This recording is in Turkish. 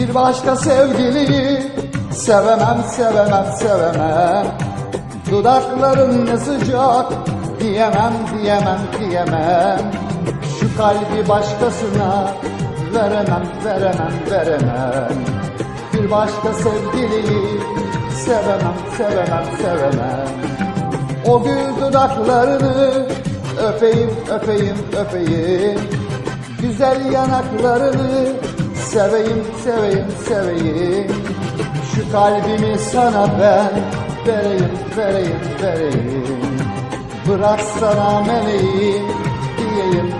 Bir başka sevgiliyi sevemem sevemem sevemem. Dudakların ne sıcak diyemem diyemem diyemem. Şu kalbi başkasına veremem veremem veremem. Bir başka sevgiliyi sevemem sevemem sevemem. O gül dudaklarını öpeyim öpeyim öpeyim. Güzel yanaklarını seveyim seveyim seveyim. Şu kalbimi sana ben vereyim vereyim vereyim. Bırak sana meleğim diyeyim